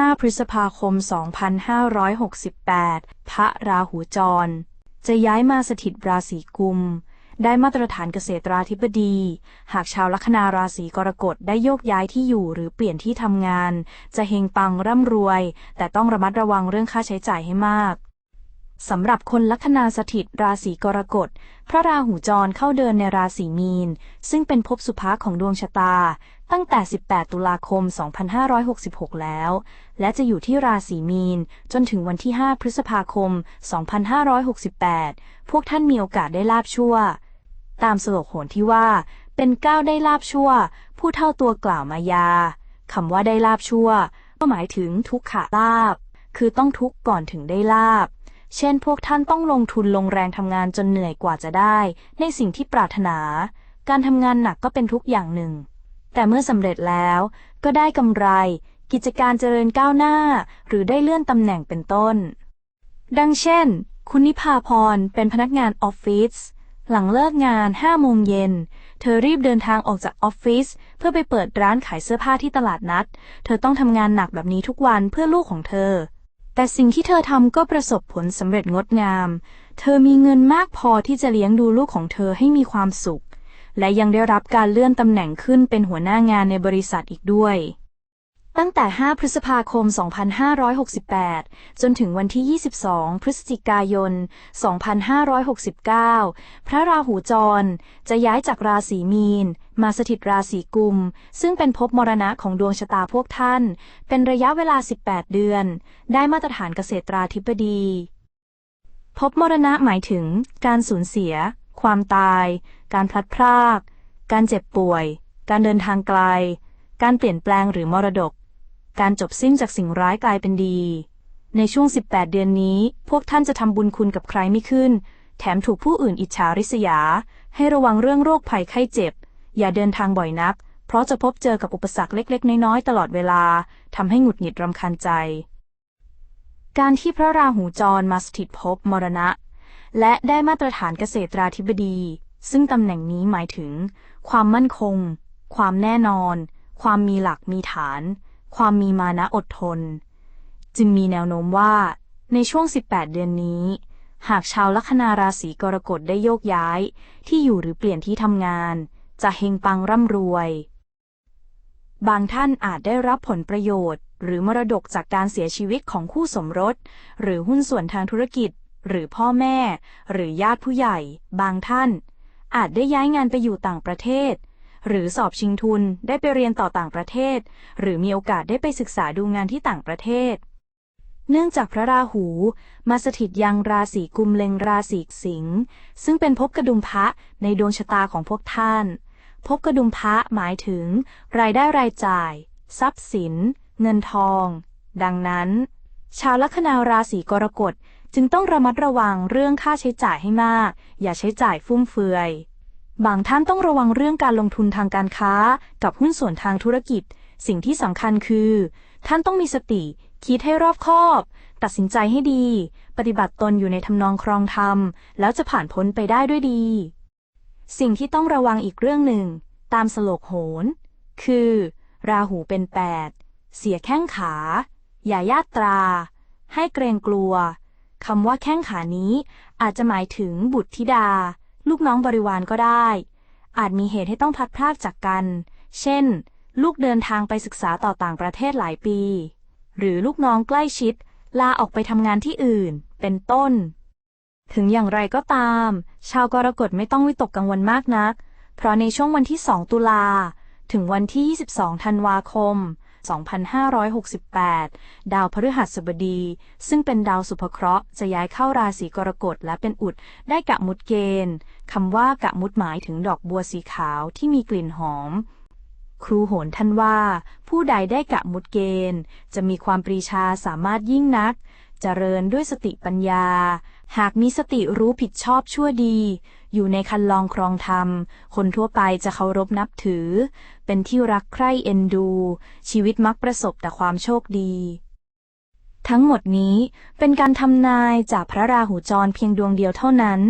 5 พฤษภาคม 2568 พระราหูจร จะย้ายมาสถิตราศีกุม ได้มาตรฐานเกษตราธิบดี หากชาวลัคนาราศีกรกฎได้โยกย้ายที่อยู่หรือเปลี่ยนที่ทำงาน จะเฮงปังร่ำรวย แต่ต้องระมัดระวังเรื่องค่าใช้จ่ายให้มากสำหรับคนลัคนาสถิตราศีกรกฎ พระราหูจรเข้าเดินในราศีมีน ซึ่งเป็นภพสุภาของดวงชะตา ตั้งแต่ 18 ตุลาคม 2566 แล้ว และจะอยู่ที่ราศีมีน จนถึงวันที่ 5 พฤษภาคม 2568 พวกท่านมีโอกาสได้ลาบชั่ว ตามสโลกโหนที่ว่า เป็นก้าวได้ลาบชั่ว ผู้เท่าตัวกล่าวมายาคำว่าได้ลาบชั่ว ก็หมายถึงทุกขลาบ คือต้องทุกข์ก่อนถึงได้ลาบเช่น พวกท่านต้องลงทุนลงแรงทำงานจนเหนื่อยกว่าจะได้ ในสิ่งที่ปรารถนา การทำงานหนักก็เป็นทุกอย่างหนึ่ง แต่เมื่อสำเร็จแล้วก็ได้กำไร กิจการเจริญก้าวหน้า หรือได้เลื่อนตำแหน่งเป็นต้น ดังเช่น คุณนิพาพรเป็นพนักงานออฟฟิศหลังเลิกงาน5โมงเย็น เธอรีบเดินทางออกจากออฟฟิศเพื่อไปเปิดร้านขายเสื้อผ้าที่ตลาดนัด เธอต้องทำงานหนักแบบนี้ทุกวันเพื่อลูกของเธอ แต่สิ่งที่เธอทำก็ประสบผลสำเร็จงดงาม เธอมีเงินมากพอที่จะเลี้ยงดูลูกของเธอให้มีความสุข และยังได้รับการเลื่อนตำแหน่งขึ้นเป็นหัวหน้างานในบริษัทอีกด้วย ตั้งแต่ 5 พฤษภาคม 2568 จนถึงวันที่ 22 พฤศจิกายน 2569 พระราหูจรจะย้ายจากราศีมีน มาสถิตราศีกุม ซึ่งเป็นภพมรณะของดวงชะตาพวกท่าน เป็นระยะเวลา 18 เดือน ได้มาตรฐานเกษตราธิบดีภพมรณะหมายถึงการสูญเสีย ความตาย การพลัดพราก การเจ็บป่วย การเดินทางไกล การเปลี่ยนแปลงหรือมรดก การจบสิ้นจากสิ่งร้ายกลายเป็นดี ในช่วง 18 เดือนนี้ พวกท่านจะทำบุญคุณกับใครไม่ขึ้น แถมถูกผู้อื่นอิจฉาริษยา ให้ระวังเรื่องโรคภัยไข้เจ็บ อย่าเดินทางบ่อยนัก เพราะจะพบเจอกับอุปสรรคเล็ก ๆ น้อยๆตลอดเวลาทำให้หงุดหงิดรำคาญใจ การที่พระราหูจรมาสถิตภพมรณะและได้มาตรฐานเกษตราธิบดี ซึ่งตำแหน่งนี้หมายถึง ความมั่นคง ความแน่นอน ความมีหลักมีฐาน ความมีมานะอดทน จึงมีแนวโน้มว่า ในช่วง 18 เดือนนี้ หากชาวลัคนาราศีกรกฎได้โยกย้าย ที่อยู่หรือเปลี่ยนที่ทำงาน จะเฮงปังร่ำรวย บางท่านอาจได้รับผลประโยชน์ หรือมรดกจากการเสียชีวิตของคู่สมรส หรือหุ้นส่วนทางธุรกิจ หรือพ่อแม่ หรือญาติผู้ใหญ่ บางท่าน อาจได้ย้ายงานไปอยู่ต่างประเทศ หรือสอบชิงทุนได้ไปเรียนต่อต่างประเทศ หรือมีโอกาสได้ไปศึกษาดูงานที่ต่างประเทศ เนื่องจากพระราหูมาสถิตยังราศีกุมเล็งราศีสิงห์ซึ่งเป็นภพกระดุมพระในดวงชะตาของพวกท่านภพกระดุมพระหมายถึง รายได้รายจ่าย ทรัพย์สิน เงินทอง ดังนั้น ชาวลัคนาราศีกรกฎ จึงต้องระมัดระวังเรื่องค่าใช้จ่ายให้มาก อย่าใช้จ่ายฟุ่มเฟือย บางท่านต้องระวังเรื่องการลงทุนทางการค้า กับหุ้นส่วนทางธุรกิจ สิ่งที่สำคัญคือ ท่านต้องมีสติ คิดให้รอบคอบ ตัดสินใจให้ดี ปฏิบัติตนอยู่ในทำนองครองธรรม แล้วจะผ่านพ้นไปได้ด้วยดี สิ่งที่ต้องระวังอีกเรื่องหนึ่ง ตามสโลกโหน คือ ราหูเป็นแปดเสียแข้งขา อย่าญาตรา ให้เกรงกลัว คำว่าแข้งขานี้ อาจจะหมายถึงบุตรธิดา ลูกน้องบริวารก็ได้ อาจมีเหตุให้ต้องพัดพรากจากกัน เช่น ลูกเดินทางไปศึกษาต่อต่างประเทศหลายปี หรือลูกน้องใกล้ชิด ลาออกไปทำงานที่อื่น เป็นต้น ถึงอย่างไรก็ตาม ชาวกรกฎไม่ต้องวิตกกังวลมากนัก เพราะในช่วงวันที่ 2 ตุลาถึงวันที่ 22 ธันวาคม 2568 ดาวพฤหัสบดี ซึ่งเป็นดาวสุภเคราะห์จะย้ายเข้าราศีกรกฎและเป็นอุด ได้กะมุดเกณฑ์คำว่ากะมุดหมายถึงดอกบัวสีขาวที่มีกลิ่นหอมครูโหนท่านว่า ผู้ใดได้กะมุดเกณฑ์ จะมีความปรีชาสามารถยิ่งนัก เจริญด้วยสติปัญญา หากมีสติรู้ผิดชอบชั่วดี อยู่ในคันลองครองธรรม คนทั่วไปจะเคารพนับถือ เป็นที่รักใคร่เอ็นดู ชีวิตมักประสบแต่ความโชคดี ทั้งหมดนี้เป็นการทำนายจากพระราหูจรเพียงดวงเดียวเท่านั้น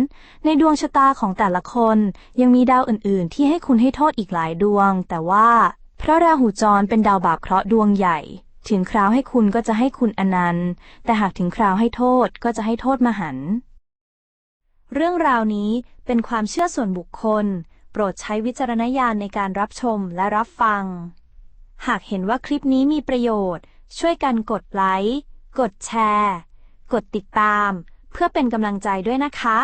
ในดวงชะตาของแต่ละคนยังมีดาวอื่น ๆ ที่ให้คุณให้โทษอีกหลายดวง แต่ว่าพระราหูจรเป็นดาวบาปเคราะห์ดวงใหญ่ถึงคราวให้คุณก็จะให้คุณอนันต์ แต่หากถึงคราวให้โทษก็จะให้โทษมหันต์ เรื่องราวนี้เป็นความเชื่อส่วนบุคคล โปรดใช้วิจารณญาณในการรับชมและรับฟัง หากเห็นว่าคลิปนี้มีประโยชน์ ช่วยกันกดไลค์ กดแชร์ กดติดตาม เพื่อเป็นกำลังใจด้วยนะคะ